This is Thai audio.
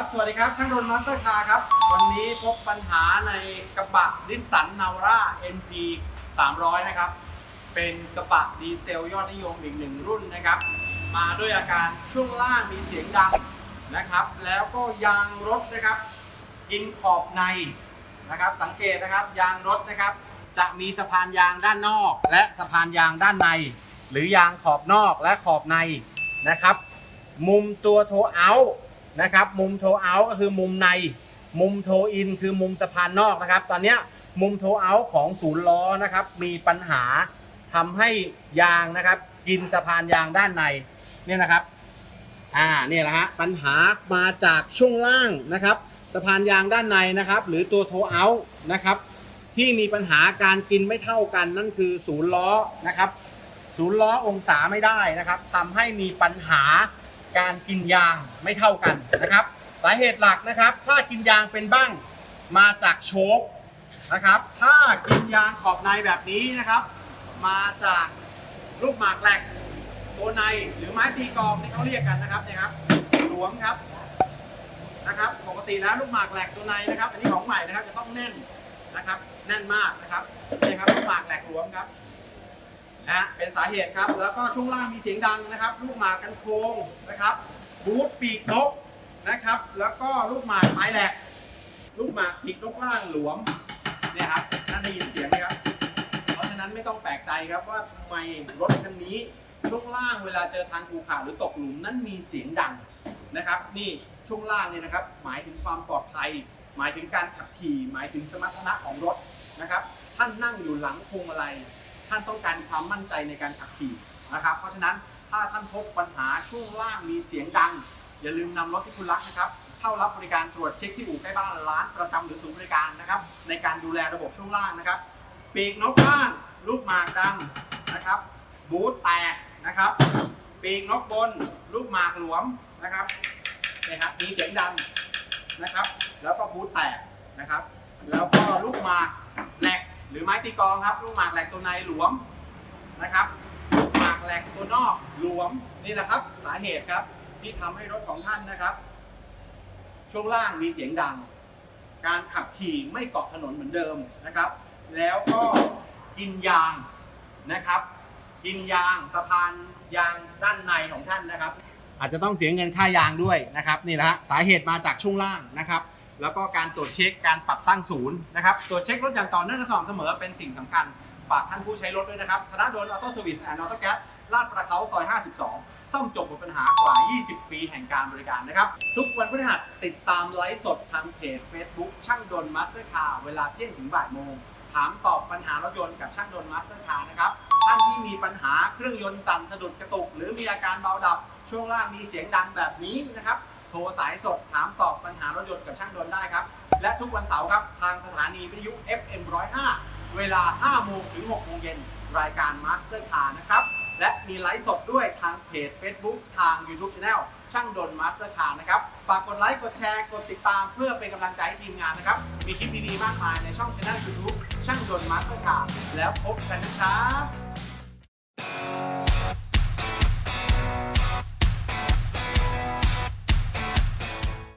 ครับ สวัสดีครับช่างรนมาสเตอร์คาร์ครับ วันนี้พบปัญหาในกระบะนิสสันนาวาร่า NP 300 นะครับ เป็นกระบะดีเซลยอดนิยมอีกหนึ่งรุ่นนะครับ มาด้วยอาการช่วงล่างมีเสียงดังนะครับ แล้วก็ยางรถนะครับ กินขอบในนะครับ สังเกตนะครับยางรถนะครับ จะมีสะพานยางด้านนอก และสะพานยางด้านใน หรือยางขอบนอกและขอบในนะครับ มุมตัวโทเอาท์ นะครับ มุมโทเอาก็คือมุมใน มุมโทอินคือมุมสะพานนอกนะครับ ตอนนี้มุมโทเอาของศูนย์ล้อนะครับ มีปัญหาทำให้ยางนะครับ กินสะพานยางด้านในเนี่ยนะครับ อ่าเนี่ยแหละฮะปัญหามาจากช่วงล่างนะครับ สะพานยางด้านในนะครับ หรือตัวโทเอานะครับ ที่มีปัญหาการกินไม่เท่ากันนั่นคือศูนย์ล้อนะครับ ศูนย์ล้อองศาไม่ได้นะครับทำให้มีปัญหา การกินยางไม่เท่ากันนะครับ สาเหตุหลักนะครับ ถ้ากินยางเป็นบ้างมาจากโชคนะครับ ถ้ากินยางขอบในแบบนี้นะครับ มาจากลูกหมากแหลกตัวในหรือไม้ตีกองที่เขาเรียกกันนะครับนี่ยครับหลวมครับนะครับ ปกติแล้วลูกหมากแหลกตัวในนะครับ อันนี้ของใหม่นะครับจะต้องแน่นนะครับ แน่นมากนะครับนี่ครับลูกหมากแหลกหลวมครับ นะเป็นสาเหตุครับ แล้วก็ช่วงล่างมีเสียงดังนะครับ ลูกหมากกันโค้งนะครับ บูทปีกนกนะครับ แล้วก็ลูกหมากไม้แหลก ลูกหมากปีกนกล่างหลวมเนี่ยครับนั่นได้ยินเสียงไหมครับ เพราะฉะนั้นไม่ต้องแปลกใจครับว่าทำไมรถคันนี้ช่วงล่างเวลาเจอทางภูเขาหรือตกหลุมนั้นมีเสียงดังนะครับ นี่ช่วงล่างเนี่ยนะครับ หมายถึงความปลอดภัย หมายถึงการขับขี่ หมายถึงสมรรถนะของรถนะครับ ท่านนั่งอยู่หลังพวงมาลัย ท่านต้องการความมั่นใจในการขับขี่นะครับ เพราะฉะนั้นถ้าท่านพบปัญหาช่วงล่างมีเสียงดัง อย่าลืมนำรถที่คุณรักนะครับเข้ารับบริการตรวจเช็คที่อู่ใกล้บ้านร้านประจำหรือศูนย์บริการนะครับ ในการดูแลระบบช่วงล่างนะครับ ปีกนกล่างลูกหมากดำนะครับ บูทแตกนะครับ ปีกนกบน ลูกหมากหลวมนะครับนี่ครับมีเสียงดังนะครับ แล้วก็บูทแตกนะครับ แล้วก็ลูกหมาก รือไม้ตีกองครับ ลูกหมากแหลกตัวในหลวมนะครับลูกหมากแหลกตัวนอกหลวมนี่แหละครับสาเหตุครับที่ทำให้รถของท่านนะครับ ช่วงล่างมีเสียงดัง การขับขี่ไม่เกาะถนนเหมือนเดิมนะครับ แล้วก็กินยางนะครับ กินยางสะพานยางด้านในของท่านนะครับ อาจจะต้องเสียเงินค่ายางด้วยนะครับนี่แหละฮะสาเหตุมาจากช่วงล่างนะครับ แล้วก็การตรวจเช็คการปรับตั้งศูนย์นะครับตรวจเช็ครถอย่างต่อเนื่องและสม่ำเสมอเป็นสิ่งสำคัญฝากท่านผู้ใช้รถด้วยนะครับธนาดนออโต้เซอร์วิสแอนด์ออโต้แก๊สลาดประเขาซอย 52 ซ่อมจบหมดปัญหากว่า 20 ปีแห่งการบริการนะครับ ทุกวันพฤหัสติดตามไลฟ์สดทางเพจ Facebook ช่างดนมาสเตอร์คาร์เวลาเที่ยงถึงบ่ายโมง ถามตอบปัญหารถยนต์กับช่างดนมาสเตอร์คาร์นะครับ ท่านที่มีปัญหาเครื่องยนต์สั่นสะดุดกระตุก หรือมีอาการเบาดับ ช่วงล่างมีเสียงดังแบบนี้นะครับ โทรสายสดถามตอบปัญหารถยนต์กับช่างดนได้ครับ และทุกวันเสาร์ครับ ทางสถานีวิทยุ FM 105 เวลา 5 โมงถึง 6 โมงเย็น รายการ Master Car นะครับ และมีไลฟ์สดด้วยทางเพจ Facebook ทาง YouTube Channel ช่างดน Master Car นะครับ ฝากกดไลค์ กดแชร์ กดติดตามเพื่อเป็นกำลังใจให้ทีมงานนะครับ มีคลิปดีๆมากมายในช่อง Channel YouTube ช่างดน Master Car แล้วพบกันนะครับ